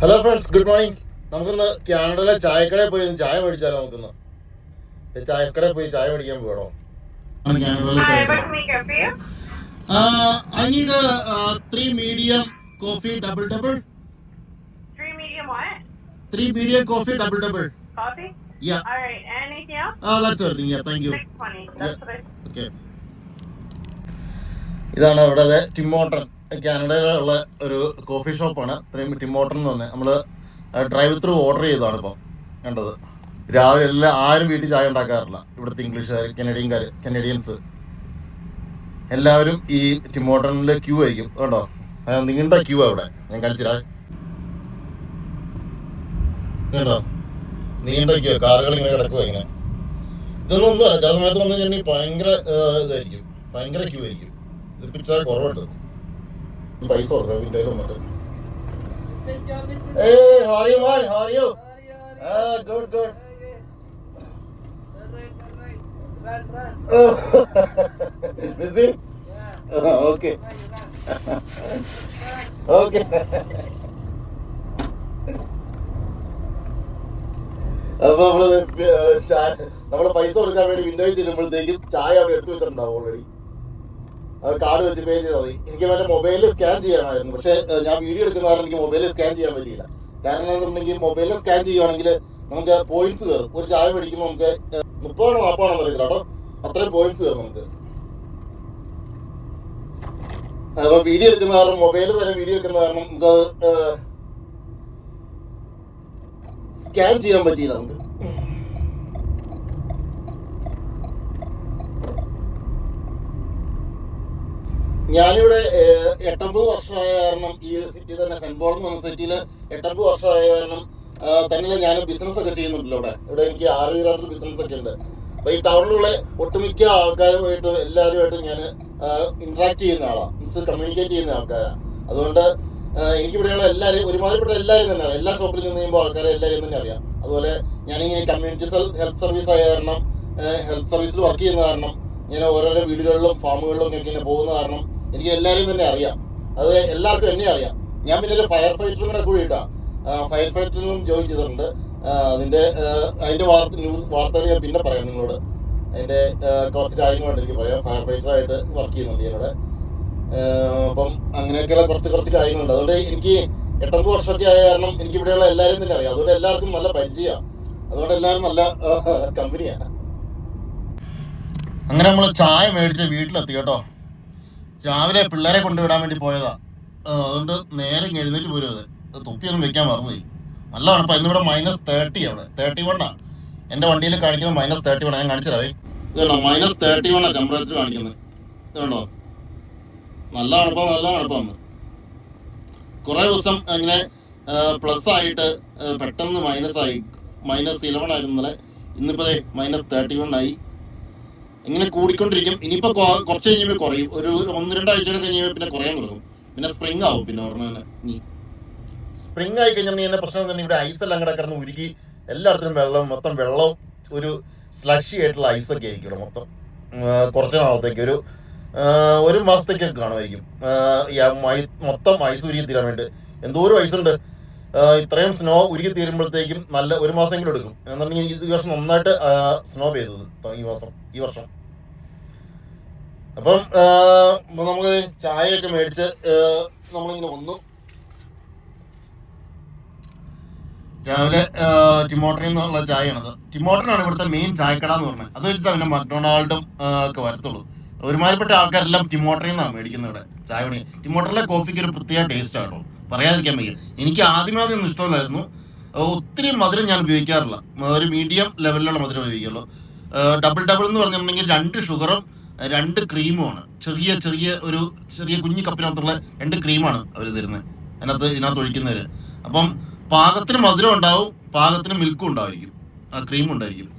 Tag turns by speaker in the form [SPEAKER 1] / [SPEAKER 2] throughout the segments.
[SPEAKER 1] Hello friends good morning നമുക്കൊന്ന് കാനഡയിലെ ചായക്കടയിൽ പോയി ചായ മേടിച്ചാലോ നമുക്കൊന്ന്? ചായക്കടയിൽ പോയി ചായ മേടിക്കാൻ പോകണോ? I need three medium coffee double double? Three medium coffee double double
[SPEAKER 2] All right. Anything else? Six twenty. That's
[SPEAKER 1] ഇതാണ് അവിടെ ടിമോട്ടൺ കാനഡയിലുള്ള ഒരു കോഫി ഷോപ്പാണ് ഇത്രയും ടിമോട്ടർ എന്ന് പറഞ്ഞാൽ നമ്മൾ ഡ്രൈവ് ത്രൂ ഓർഡർ ചെയ്തതാണ് ഇപ്പം. കണ്ടത്? രാവിലെ എല്ലാ ആരും വീട്ടിൽ ചായ ഉണ്ടാക്കാറില്ല. ഇവിടുത്തെ ഇംഗ്ലീഷുകാർ കനഡിയൻകാർ കനഡിയൻസ്. എല്ലാവരും ഈ ടിമോട്ടണിലെ ക്യൂ ആയിരിക്കും. കേട്ടോ നിങ്ങളുടെ ക്യൂ അവിടെ ഞാൻ കാണിച്ചിരാ നീണ്ട ക്യൂ കാറുകൾ ഇങ്ങനെ കിടക്കുക ഇങ്ങനെ. ഇതൊന്നും ഒന്നും ചില സമയത്ത് വന്നു കഴിഞ്ഞാൽ ഭയങ്കര ഇതായിരിക്കും. ഭയങ്കര ക്യൂ ആയിരിക്കും. ഇത് പിച്ചാൽ കുറവുണ്ട് പൈസ കൊടുക്കണം ഇതിന്റെ വന്നിട്ട്. ഗുഡ് ഗുഡ് അപ്പൊ നമ്മൾ നമ്മൾ പൈസ കൊടുക്കാൻ വേണ്ടി വിൻഡോയിൽ ചെല്ലുമ്പോഴത്തേക്കും ചായ അവിടെ എടുത്തു വെച്ചിട്ടുണ്ടാവും ഓൾറെഡി കാർഡ് വെച്ച് പേ ചെയ്താൽ മതി. എനിക്ക് മറ്റേ മൊബൈലിൽ സ്കാൻ ചെയ്യാനായിരുന്നു. പക്ഷെ ഞാൻ വീഡിയോ എടുക്കുന്ന കാരണം എനിക്ക് മൊബൈലിൽ സ്കാൻ ചെയ്യാൻ പറ്റിയില്ല. കാരണം എന്താണെന്നുണ്ടെങ്കിൽ മൊബൈലിൽ സ്കാൻ ചെയ്യുവാണെങ്കിൽ നമുക്ക് പോയിന്റ്സ് കയറും. ഒരു ചായ മേടിക്കുമ്പോൾ നമുക്ക് മുപ്പതാണോ നാൽപ്പതാണോ അറിയില്ല കേട്ടോ. അത്രയും പോയിന്റ്സ് കയറും നമുക്ക്. അപ്പൊ വീഡിയോ എടുക്കുന്ന കാരണം മൊബൈലിൽ തന്നെ വീഡിയോ എടുക്കുന്ന കാരണം നമുക്ക് സ്കാൻ ചെയ്യാൻ പറ്റിയില്ല നമുക്ക്. ഞാനിവിടെ എട്ടമ്പത് വർഷമായ കാരണം ഈ സിറ്റി തന്നെ സെന്റ് പോൾ എന്ന് പറഞ്ഞ സിറ്റിയിൽ എട്ടൊമ്പത് വർഷമായ കാരണം തന്നെ ഞാൻ ബിസിനസ് ഒക്കെ ചെയ്യുന്നുണ്ടല്ലോ ഇവിടെ. ഇവിടെ എനിക്ക് ആറ് പേരായിട്ട് ബിസിനസ് ഒക്കെ ഉണ്ട്. അപ്പൊ ഈ ടൗണിലുള്ള ഒട്ടുമിക്ക ആൾക്കാരുമായിട്ട് എല്ലാവരുമായിട്ട് ഞാൻ ഇന്ററാക്ട് ചെയ്യുന്ന ആളാണ് മീൻസ് കമ്മ്യൂണിക്കേറ്റ് ചെയ്യുന്ന ആൾക്കാരാണ് അതുകൊണ്ട് എനിക്കിവിടെയുള്ള എല്ലാവരും ഒരുമാതിരിപ്പെട്ട എല്ലാവരും തന്നെ എല്ലാ ഷോപ്പിൽ ചെന്ന് കഴിയുമ്പോൾ ആൾക്കാരെ എല്ലാവരും തന്നെ അറിയാം. അതുപോലെ ഞാൻ ഈ കമ്മ്യൂണിറ്റി ഹെൽത്ത് സർവീസ് ആയ കാരണം ഹെൽത്ത് സർവീസിൽ വർക്ക് ചെയ്യുന്ന കാരണം ഞാൻ ഓരോരോ വീടുകളിലും ഫാമുകളിലും ഒക്കെ ഇങ്ങനെ പോകുന്ന കാരണം എനിക്ക് എല്ലാവരും തന്നെ അറിയാം. അത് എല്ലാവർക്കും എന്നെ അറിയാം. ഞാൻ പിന്നെ ഒരു ഫയർ ഫൈറ്ററും കൂടെ കൂടിയിട്ടാ ഫയർ ഫൈറ്ററിലും ജോയിൻ ചെയ്തിട്ടുണ്ട്. അതിന്റെ അതിന്റെ വാർത്ത ന്യൂസ് വാർത്തകൾ ഞാൻ പിന്നെ പറയാം നിങ്ങളോട്. അതിന്റെ കുറച്ച് കാര്യങ്ങളുണ്ട് എനിക്ക് പറയാം. ഫയർ ഫൈറ്ററായിട്ട് വർക്ക് ചെയ്യുന്നുണ്ട് ഞാനിവിടെ. അപ്പം അങ്ങനെയൊക്കെയുള്ള കുറച്ച് കുറച്ച് കാര്യങ്ങളുണ്ട്. അതുകൊണ്ട് എനിക്ക് എട്ടൊമ്പത് വർഷമൊക്കെ ആയ കാരണം എനിക്ക് ഇവിടെയുള്ള എല്ലാവരും തന്നെ അറിയാം. അതുകൊണ്ട് എല്ലാവർക്കും നല്ല പരിചയമാണ് അതുകൊണ്ട് എല്ലാവരും നല്ല കമ്പനിയാണ് അങ്ങനെ നമ്മൾ ചായ മേടിച്ച് വീട്ടിലെത്തി കേട്ടോ. രാവിലെ പിള്ളേരെ കൊണ്ടുവിടാൻ വേണ്ടി പോയതാ. ആ, അതുകൊണ്ട് നേരെ എഴുന്നേറ്റ് പോരും അത്. തൊപ്പിയൊന്നും വെക്കാൻ മറന്നുപോയി. നല്ല തണുപ്പാ ഇന്നിവിടെ മൈനസ് തേർട്ടി അവിടെ. തേർട്ടി വണ്ണാ എന്റെ വണ്ടിയിൽ കാണിക്കുന്നത് മൈനസ് തേർട്ടി വൺ ഞാൻ കാണിച്ചതേ ഇത് കണ്ടോ മൈനസ് തേർട്ടി വണ്ണാ ടെമ്പറേച്ചർ കാണിക്കുന്നത്. ഇതുണ്ടോ നല്ല തണുപ്പാ നല്ല തണുപ്പാന്ന് കുറെ ദിവസം ഇങ്ങനെ പ്ലസ് ആയിട്ട് ആ, പെട്ടെന്ന് മൈനസ് ആയി. മൈനസ് ഇലവൺ ആയിരുന്നു ഇന്നലെ. ഇന്നിപ്പോ മൈനസ് തേർട്ടി വൺ ആയി. ഇങ്ങനെ കൂടിക്കൊണ്ടിരിക്കും. ഇനിയിപ്പോ കുറച്ച് കഴിയുമ്പോൾ കുറയും. ഒരു ഒന്ന് രണ്ടാഴ്ച കഴിഞ്ഞാൽ പിന്നെ കുറയാൻ തുടങ്ങും. പിന്നെ സ്പ്രിംഗ് ആവും. പിന്നെ ഉടനെ സ്പ്രിംഗ് ആയി കഴിഞ്ഞാൽ എന്നെ പ്രശ്നം തന്നെ ഇവിടെ ഐസ് എല്ലാം കൂടെ കിടന്ന് ഉരുകി എല്ലായിടത്തും വെള്ളം മൊത്തം വെള്ളം ഒരു സ്ലഷി ആയിട്ടുള്ള ഐസ് ഒക്കെ ആയിരിക്കും മൊത്തം. കുറച്ച് നാളത്തേക്ക്. ഒരു ഒരു മാസത്തേക്കൊക്കെ കാണുമായിരിക്കും. മൊത്തം ഐസ് ഉരുകി തീരാൻ വേണ്ടി. എന്തോരം ഉണ്ട്. ഇത്രയും സ്നോ ഉരുകി തീരുമ്പോഴത്തേക്കും നല്ല ഒരു മാസമെങ്കിലും എടുക്കും. എന്നുണ്ടെങ്കിൽ ഈ വർഷം നന്നായിട്ട് സ്നോ പെയ്തത് ഈ മാസം ഈ വർഷം. അപ്പം നമുക്ക് ചായയൊക്കെ മേടിച്ച് നമ്മളിങ്ങനെ വന്നു. രാവിലെ ടിമോട്ടറിൽ നിന്നുള്ള ചായയാണത്. ടിമോട്ടറിനാണ് ഇവിടുത്തെ മെയിൻ ചായക്കട എന്ന് പറഞ്ഞത്. അത് വെച്ചിട്ട് പിന്നെ മക്ഡൊണാൾഡും ഒക്കെ വരത്തുള്ളൂ. ഒരുമാതിരിപ്പെട്ട ആൾക്കാരെല്ലാം ടിമോട്ടറിൽ നിന്നാണ് മേടിക്കുന്നത് ഇവിടെ ചായ പണി. ടിമോട്ടറിലെ കോഫിക്ക് ഒരു പ്രത്യേക ടേസ്റ്റ് ആട്ടോ പറയാതിരിക്കാൻ വയ്യ. എനിക്ക് ആദ്യമേ അതൊന്നും ഇഷ്ടമല്ലായിരുന്നു. ഒത്തിരി മധുരം ഞാൻ ഉപയോഗിക്കാറില്ല. ഒരു മീഡിയം ലെവലിലുള്ള മധുരം ഉപയോഗിക്കുള്ളൂ. ഡബിൾ ഡബിൾ എന്ന് പറഞ്ഞിട്ടുണ്ടെങ്കിൽ രണ്ട് ഷുഗറും രണ്ട് ക്രീമുമാണ് ചെറിയ ചെറിയ ഒരു ചെറിയ കുഞ്ഞു കപ്പിനകത്തുള്ള രണ്ട് ക്രീമാണ് അവർ തരുന്നത് അതിനകത്ത് ഇതിനകത്ത് ഒഴിക്കുന്നവര്. അപ്പം പാകത്തിന് മധുരം ഉണ്ടാവും പാകത്തിന് മിൽക്കും ഉണ്ടായിരിക്കും. ആ ക്രീം ഉണ്ടായിരിക്കും.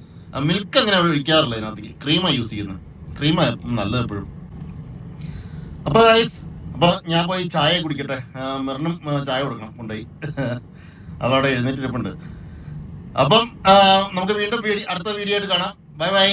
[SPEAKER 1] മിൽക്ക് അങ്ങനെ ഒഴിക്കാറില്ല ഇതിനകത്തേക്ക്. ക്രീമാണ് യൂസ് ചെയ്യുന്നത് ക്രീമാണ് നല്ലത് എപ്പോഴും. അപ്പൊ അപ്പൊ ഞാൻ പോയി ചായ കുടിക്കട്ടെ. മെറിനും ചായ കൊടുക്കണം. കൊണ്ടുപോയി. അതവിടെ എഴുന്നേറ്റിരിപ്പുണ്ട്. അപ്പം നമുക്ക് വീണ്ടും അടുത്ത വീഡിയോ ആയിട്ട് കാണാം. Bye bye.